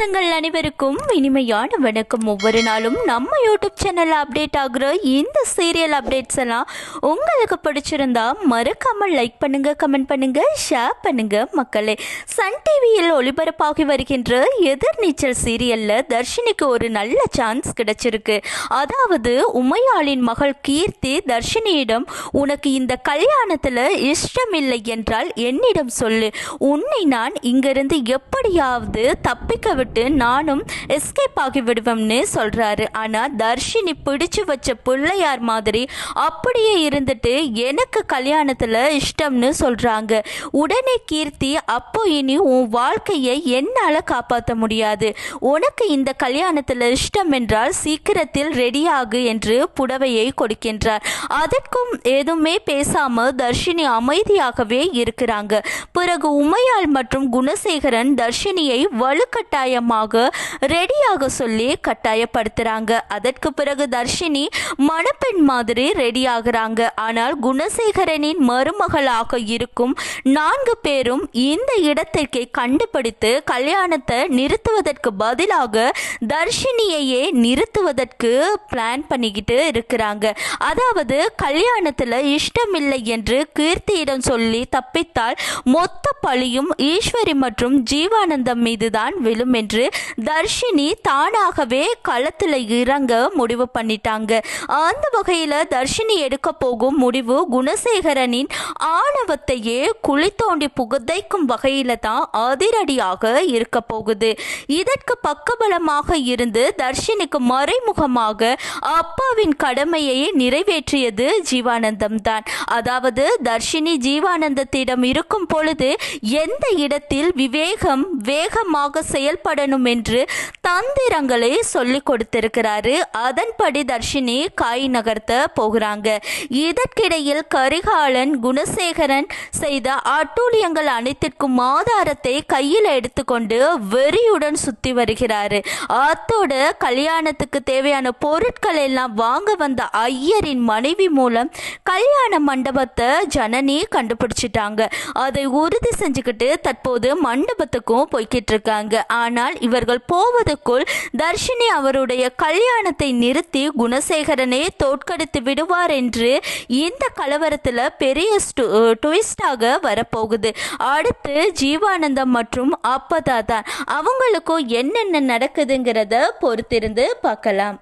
தங்கள் அனைவருக்கும். இனிமையான வணக்கம். ஒவ்வொரு நாளும் நம்ம யூடியூப் சேனலில் அப்டேட் ஆகுற இந்த சீரியல் அப்டேட்ஸ் எல்லாம் உங்களுக்கு பிடிச்சிருந்தா மறக்காமல் லைக் பண்ணுங்க கமெண்ட் பண்ணுங்க ஷேர் பண்ணுங்க. மக்களே சன் டிவியில் ஒளிபரப்பாகி வருகின்ற எதிர்நீச்சல் சீரியல்ல தர்ஷினிக்கு ஒரு நல்ல சான்ஸ் கிடைச்சிருக்கு. அதாவது உமையாளின் மகள் கீர்த்தி தர்ஷினியிடம் உனக்கு இந்த கல்யாணத்துல இஷ்டமில்லை என்றால் என்னிடம் சொல்லு. உன்னை நான் இங்கிருந்து எப்படியாவது தப்பிக்க விட்டு நானும் எஸ்கேப் ஆகி விடுவோம்னு சொல்றாரு. ஆனா தர்ஷினி பிடிச்சு வச்ச பிள்ளையார் மாதிரி அப்படியே இருந்துட்டு எனக்கு கல்யாணத்துல இஷ்டம்னு சொல்றாங்க. உடனே கீர்த்தி அப்போ இனி உன் வாழ்க்கையை என்னால காப்பாற்ற முடியாது. உனக்கு இந்த கல்யாணத்துல இஷ்டம் என்றால் சீக்கிரத்தில் ரெடியாகு என்று புடவையை கொடுக்கின்றார். அதற்கும் எதுவுமே பேசாம தர்ஷினி அமைதியாகவே இருக்கிறாங்க. பிறகு உமையாள் மற்றும் குணசேகரன் தர்ஷினியை வலுக்கட்டாய வலுக்கட்டாயமாக ரெடியாக சொல்லி கட்டாயப்படுத்துறாங்க. அதற்கு பிறகு தர்ஷினி மணப்பெண் மாதிரி ரெடி ஆகுறாங்க. ஆனால் குணசேகரனின் மருமகளாக இருக்கும் நான்கு பேரும் இந்த இடத்திற்கு கண்டுபிடித்து கல்யாணத்தை நிறுத்துவதற்கு பதிலாக தர்ஷினியையே நிறுத்துவதற்கு பிளான் பண்ணிக்கிட்டு இருக்கிறாங்க. அதாவது கல்யாணத்துல இஷ்டமில்லை என்று கீர்த்தியிடம் சொல்லி தப்பித்தால் மொத்த பழியும் ஈஸ்வரி மற்றும் ஜீவானந்தம் மீதுதான் விழும் என்று தர்ஷினி தானாகவே களத்தில் இறங்க முடிவு பண்ணிட்டாங்க. அந்த வகையில் தர்ஷினி எடுக்க போகும் முடிவு குணசேகரனின் ஆணவத்தையே குழி தோண்டி புகுதைக்கும் வகையில தான் அதிரடியாக இருக்க போகுது. இதற்கு பக்கபலமாக இருந்து தர்ஷினிக்கு மறைமுகமாக அப்பாவின் கடமையை நிறைவேற்றியது ஜீவானந்தம் தான். அதாவது தர்ஷினி ஜீவானந்தத்திடம் இருக்கும் பொழுது எந்த இடத்தில் விவேகம் வேகமாக செயல்பட என்று தந்திரங்களை சொல்லி கொடுத்திருக்கிறாரு. அதன்படி தர்ஷினி காய் நகர்த்த போகிறாங்க. இதற்கிடையில் கரிகாலன் குணசேகரன் செய்த அட்டூழியங்கள் அனைத்திற்கும் ஆதாரத்தை கையில் எடுத்துக்கொண்டு வெறியுடன் சுத்தி வருகிறாரு. அத்தோடு கல்யாணத்துக்கு தேவையான பொருட்கள் எல்லாம் வாங்க வந்த ஐயரின் மனைவி மூலம் கல்யாண மண்டபத்தை ஜனனி கண்டுபிடிச்சிட்டாங்க. அதை உறுதி செஞ்சுக்கிட்டு தற்போது மண்டபத்துக்கும் போய்கிட்டு இருக்காங்க. ஆனால் இவர்கள் போவது போவதற்குள் தர்ஷினி அவருடைய கல்யாணத்தை நிறுத்தி குணசேகரனை தோற்கடித்து விடுவார் என்று இந்த கலவரத்தில் பெரிய ட்விஸ்டாக வரப்போகுது. அடுத்து ஜீவானந்தம் மற்றும் அப்பதா தான் அவங்களுக்கும் என்னென்ன நடக்குதுங்கிறத பொறுத்திருந்து பார்க்கலாம்.